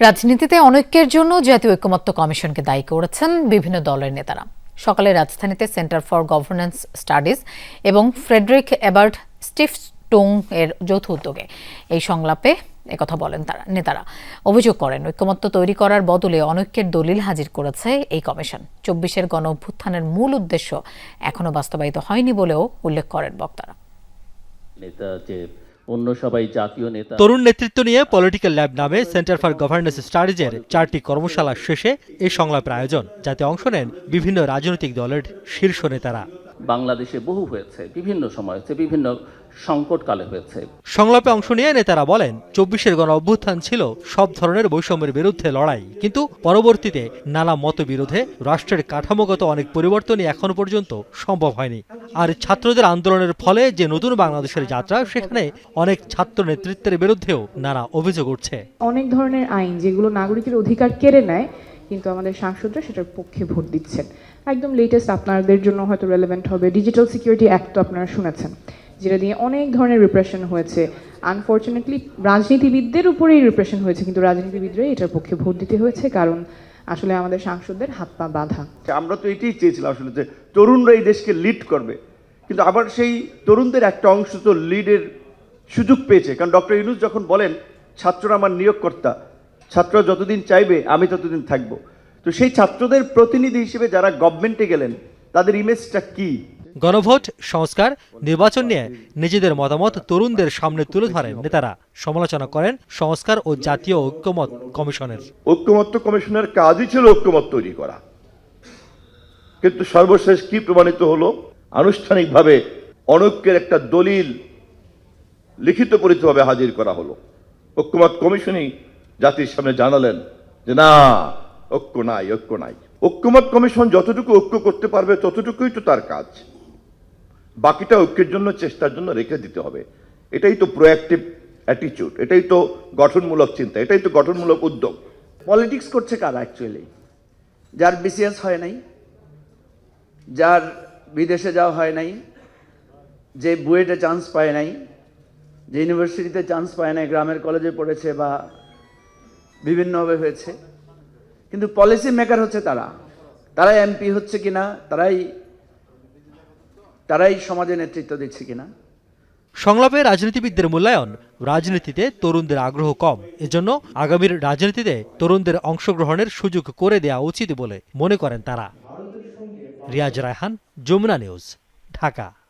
রাজনীতিতে অনৈক্যের জন্য জাতীয় ঐক্যমত্য কমিশনকে দায়ী করেছেন বিভিন্ন দলের নেতারা। সকালে রাজধানীতে সেন্টার ফর গভর্নেন্স স্টাডিজ এবং ফ্রেডরিক এবার্ট স্টিফ টুং এর যৌথ উদ্যোগে এই সংলাপে একথা বলেন তারা, নেতারা। অভিযোগ করেন ঐক্যমত্য তৈরি করার বদলে অনৈক্যের দলিল হাজির করেছে এই কমিশন। চব্বিশের গণ অভ্যুত্থানের মূল উদ্দেশ্য এখনও বাস্তবায়িত হয়নি বলেও উল্লেখ করেন বক্তারা। অন্য সবাই জাতীয় নেতা। তরুণ নেতৃত্ব নিয়ে পলিটিক্যাল ল্যাব নামে সেন্টার ফর গভর্নেন্স স্টাডিজের চারটি কর্মশালা শেষে এই সংলাপের আয়োজন, যাতে অংশ নেন বিভিন্ন রাজনৈতিক দলের শীর্ষ নেতারা। বাংলাদেশে বহু হয়েছে বিভিন্ন সময় হয়েছে বিভিন্ন সংকটকালে হয়েছে। সংলাপে অংশ নিয়ে নেতারা বলেন চব্বিশের গণ অভ্যুত্থান ছিল সব ধরনের বৈষম্যের বিরুদ্ধে লড়াই। কিন্তু পরবর্তীতে নানা মতবিরোধে রাষ্ট্রের কাঠামোগত অনেক পরিবর্তনই এখনও পর্যন্ত সম্ভব হয়নি। আর ছাত্রদের আন্দোলনের ফলে যে নতুন বাংলাদেশের যাত্রা সেখানে অনেক ছাত্র নেতৃত্বের বিরুদ্ধেও নানা অভিযোগ উঠছে। অনেক ধরনের আইন যেগুলো নাগরিকের অধিকার কেড়ে নেয় কিন্তু আমাদের সাংসদরা সেটার পক্ষে ভোট দিচ্ছেন। একদম লেটেস্ট আপনাদের জন্য হয়তো রেলেভেন্ট হবে। ডিজিটাল সিকিউরিটি অ্যাক্ট তো আপনারা শুনেছেন, যেটা দিয়ে অনেক ধরনের রিপ্রেশন হয়েছে। আনফর্চুনেটলি রাজনীতিবিদদের উপরেই রিপ্রেশন হয়েছে, কিন্তু রাজনীতিবিদরাই এটার পক্ষে ভোট দিতে হয়েছে, কারণ আসলে আমাদের সাংসদদের হাত পা বাঁধা। আমরা তো এটাই চেয়েছিলাম আসলে যে তরুণরা এই দেশকে লিড করবে। কিন্তু আবার সেই তরুণদের একটা অংশ তো লিডের সুযোগ পেয়েছে। কারণ ডক্টর ইউনুস যখন বলেন, ছাত্ররা আমার নিয়োগকর্তা, ছাত্ররা যতদিন চাইবে, আমি ততদিন থাকব। তো সেই ছাত্রদের প্রতিনিধি হিসেবে যারা গভর্নমেন্টে গেলেন তাদের ইমেজটা কি? গণভোট সংস্কার নির্বাচন নিয়ে নিজেদের মতামত তরুণদের সামনে তুলে ধরেন নেতারা। সমালোচনা করেন সংস্কার ও জাতীয় ঐক্যমত কমিশনের। ঐক্যমত্য কমিশনের কাজই ছিল ঐক্যমত তৈরি করা। কিন্তু সর্বশেষ কি প্রমাণিত হলো? আনুষ্ঠানিকভাবে অনৈক্যের একটা দলিল লিখিত পরিতভাবে হাজির করা হলো। ঐক্যমত কমিশনই জাতির সামনে জানালেন যে না ঐক্য নাই ঐক্য নাই ঐক্যমত কমিশন যতটুকু ঐক্য করতে পারবে, ততটুকুই তো তার কাজ। বাকিটা ঐক্যের জন্য, চেষ্টার জন্য রেখে দিতে হবে। এটাই তো প্রোঅ্যাক্টিভ অ্যাটিচিউড এটাই তো গঠনমূলক চিন্তা, এটাই তো গঠনমূলক উদ্যোগ। পলিটিক্স করছে কারা অ্যাকচুয়ালি যার বিসিএস হয় নাই, যার বিদেশে যাওয়া হয় নাই, যে বুয়েটে চান্স পায় নাই, যে ইউনিভার্সিটিতে চান্স পায় নাই, গ্রামের কলেজে পড়েছে বা বিভিন্নভাবে হয়েছে। কিন্তু পলিসি মেকার হচ্ছে তারা। তারাই এমপি হচ্ছে কিনা, তারাই তারাই সমাজে নেতৃত্ব দিচ্ছে কিনা। সংলাপে রাজনীতিবিদদের মূল্যায়ন, রাজনীতিতে তরুণদের আগ্রহ কম। এজন্য আগামীর রাজনীতিতে তরুণদের অংশগ্রহণের সুযোগ করে দেওয়া উচিত বলে মনে করেন তারা। রিয়াজ রায়হান, যমুনা নিউজ, ঢাকা।